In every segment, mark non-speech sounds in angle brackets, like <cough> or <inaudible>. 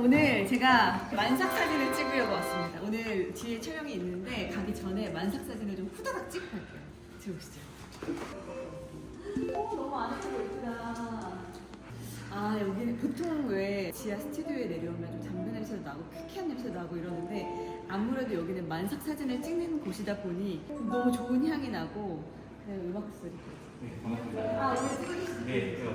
오늘 제가 만삭 사진을 찍으려고 왔습니다. 오늘 뒤에 촬영이 있는데 가기 전에 만삭 사진을 좀 후다닥 찍고 갈게요. 들어오시죠. 오 너무 아늑하고 예쁘다. 아 여기는 보통 왜 지하 스튜디오에 내려오면 좀 담배 냄새도 나고 퀴퀴한 냄새도 나고 이러는데 아무래도 여기는 만삭 사진을 찍는 곳이다 보니 너무 좋은 향이 나고 그냥 음악 소리. 네, 반갑습니다. 아 오늘 찍어주시죠. 네, 제가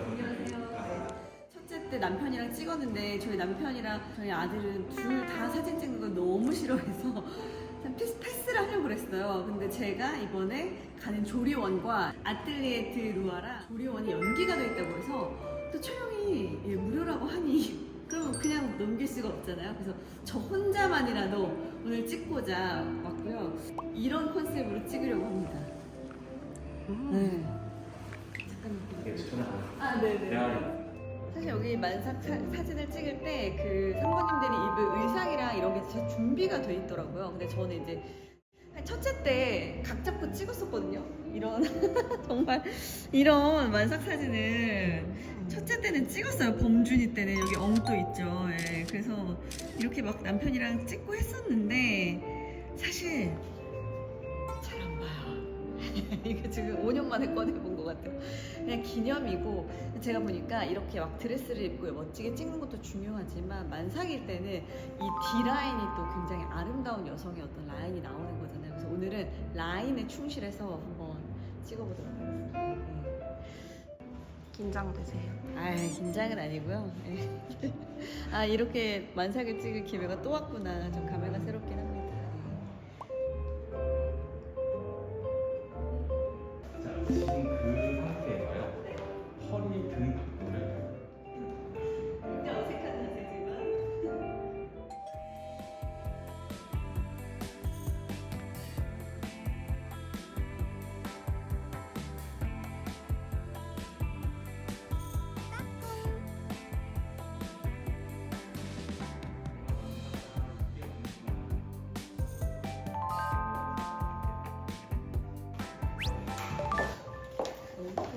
때 남편이랑 찍었는데 저희 남편이랑 저희 아들은 둘 다 사진 찍는 걸 너무 싫어해서 <laughs> 패스, 패스를 하려고 그랬어요. 근데 제가 이번에 가는 조리원과 아틀리에 드 루아라 조리원이 연기가 돼 있다고 해서 또 촬영이 예, 무료라고 하니 <laughs> 그러면 그냥 넘길 수가 없잖아요. 그래서 저 혼자만이라도 오늘 찍고자 왔고요. 이런 컨셉으로 찍으려고 합니다. 네. 잠깐만. 네, 아, 네네. 사실 여기 만삭 사, 사진을 찍을 때 그 상무님들이 입을 의상이랑 이런 게 진짜 준비가 돼 있더라고요. 근데 저는 이제 한 첫째 때 각 잡고 찍었었거든요. 이런 <laughs> 정말 이런 만삭 사진을 첫째 때는 찍었어요. 범준이 때는 여기 엉도 있죠. 예, 그래서 이렇게 막 남편이랑 찍고 했었는데 사실 잘 안 봐요. <laughs> 이게 지금 5년 만에 꺼내본 것 같아요. 그냥 기념이고 제가 보니까 이렇게 막 드레스를 입고 멋지게 찍는 것도 중요하지만 만삭일 때는 이 D 라인이 또 굉장히 아름다운 여성의 어떤 라인이 나오는 거잖아요. 그래서 오늘은 라인에 충실해서 한번 찍어보도록 하겠습니다. 네. 긴장되세요. 아 긴장은 아니고요. 네. <laughs> 아 이렇게 만삭을 찍을 기회가 또 왔구나. 좀 감회가 새롭긴 합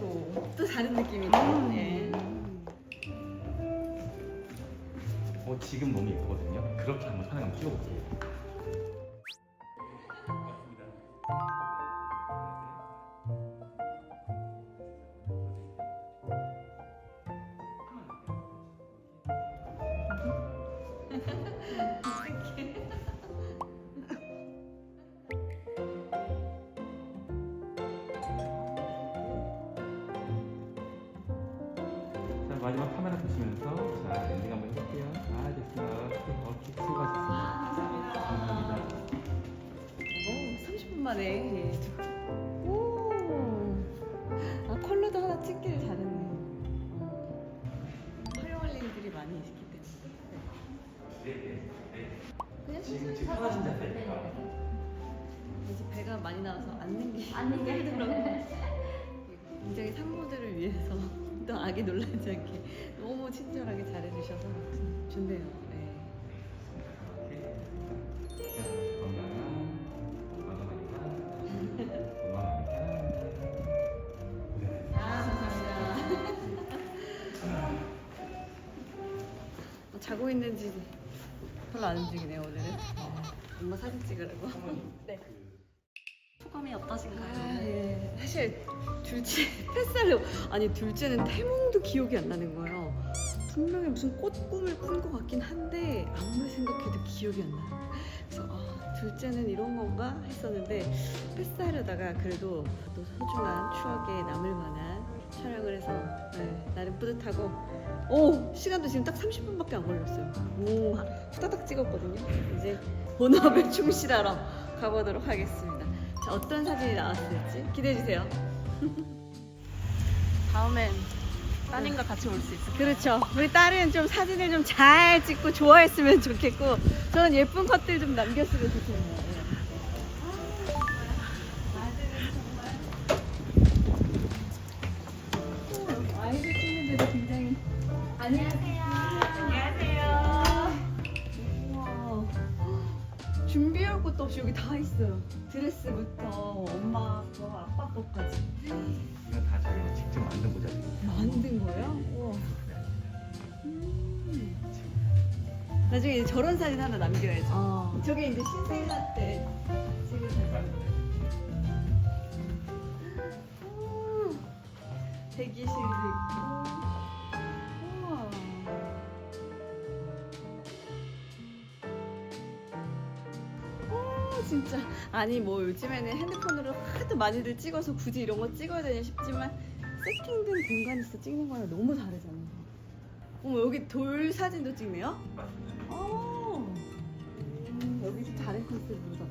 또, 또 다른 느낌이죠. 네. 어, 지금 너무 예쁘거든요. 그렇게 한번 한번 찍어볼게요. 마지막 카메라 보시면서 자, 엔딩 한번 해볼게요. 아, 됐습니다. 어, 수고하셨습니다. 감사합니다. 오, 30분 만에. 오. 아, 컬러도 하나 찍기를 잘했네. 어. 활용할 일들이 많이 있기 때문에. 네, 네, 네. 그냥 지금 지금 사서 편하신 네. 자세니까. 이제 배가 많이 나와서 앉는 게 앉는 게 <laughs> 힘들어요. 굉장히 산모들을 위해서 또 아기 놀라지 않게 너무 친절하게 잘해주셔서 좋네요. 네. 네. 아, 감사합니다. 어, 자고 있는지 별로 안 움직이네요, 오늘은. 엄마 사진 찍으라고. 네. 소감이 어떠신가요? 아, 예. 사실 둘째 <laughs> 햇살로 아니 둘째는 태몽도 기억이 안 나는 거예요. 분명히 무슨 꽃 꿈을 꾼 것 같긴 한데 아무리 생각해도 기억이 안 나요. 그래서 아, 둘째는 이런 건가 했었는데 패스하려다가 그래도 또 소중한 추억에 남을 만한 촬영을 해서 네, 나름 뿌듯하고 오 시간도 지금 딱 30분밖에 안 걸렸어요. 오 후다닥 찍었거든요. 이제 본업에 <laughs> 충실하러 가보도록 하겠습니다. 자, 어떤 사진이 나왔을지 기대해 주세요. <laughs> 다음엔 따님과 같이 올 수 있어요. 그렇죠. 우리 딸은 좀 사진을 좀 잘 찍고 좋아했으면 좋겠고, 저는 예쁜 컷들 좀 남겼으면 좋겠네요. 것도 없이 여기 다 있어요. 드레스부터 엄마 거, 아빠 거까지. 이건 다 저희가 직접 만든 모자예요. 만든 거예요? 우와. 음. 나중에 저런 사진 하나 남겨야죠. 어. 저게 이제 신생아 때 찍은 사진. 오, 대기실도 있고. 진짜. 아니, 뭐 요즘에는 핸드폰으로 하도 많이들 찍어서 굳이 이런 거 찍어야 되냐 싶지만 세팅된 공간에서 찍는 거랑 너무 다르잖아요. 어머, 여기 돌 사진도 찍네요? 어. 음, 여기도 다른 컨셉으로 다